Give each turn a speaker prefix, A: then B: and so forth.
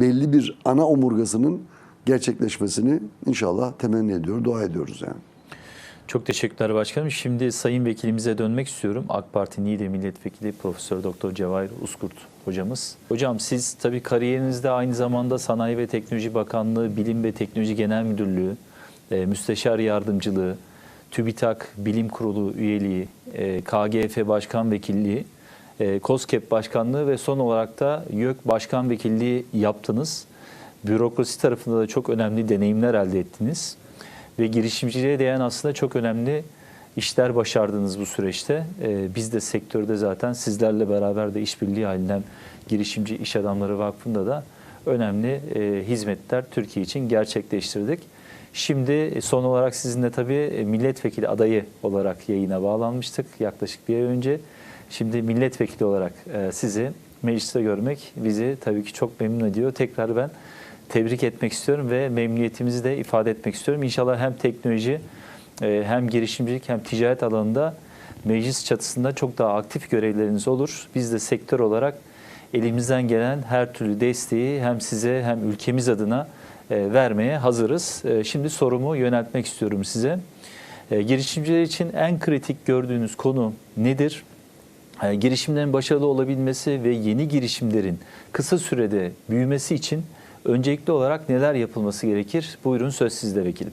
A: belli bir ana omurgasının gerçekleşmesini inşallah temenni ediyor, dua ediyoruz yani.
B: Çok teşekkürler başkanım. Şimdi sayın vekilimize dönmek istiyorum. AK Parti Niğde Milletvekili Profesör Doktor Cevahir Uskurt hocamız. Hocam siz tabii kariyerinizde aynı zamanda Sanayi ve Teknoloji Bakanlığı, Bilim ve Teknoloji Genel Müdürlüğü, e, Müsteşar Yardımcılığı, TÜBİTAK Bilim Kurulu üyeliği, e, KGF Başkan Vekilliği, e, KOSKEP Başkanlığı ve son olarak da YÖK Başkan Vekilliği yaptınız. Bürokrasi tarafında da çok önemli deneyimler elde ettiniz ve girişimciliğe değen aslında çok önemli işler başardınız bu süreçte. Ee, biz de sektörde zaten sizlerle beraber de işbirliği halinden Girişimci İş Adamları Vakfı'nda da önemli e, hizmetler Türkiye için gerçekleştirdik. Şimdi son olarak sizinle tabii e, milletvekili adayı olarak yayına bağlanmıştık yaklaşık bir ay önce. Şimdi milletvekili olarak e, sizi mecliste görmek bizi tabii ki çok memnun ediyor. Tekrar ben tebrik etmek istiyorum ve memnuniyetimizi de ifade etmek istiyorum. İnşallah hem teknoloji e, hem girişimcilik hem ticaret alanında meclis çatısında çok daha aktif görevleriniz olur. Biz de sektör olarak elimizden gelen her türlü desteği hem size hem ülkemiz adına e, vermeye hazırız. E, Şimdi sorumu yöneltmek istiyorum size. E, Girişimciler için en kritik gördüğünüz konu nedir? Girişimlerin başarılı olabilmesi ve yeni girişimlerin kısa sürede büyümesi için öncelikli olarak neler yapılması gerekir? Buyurun söz sizde vekilim.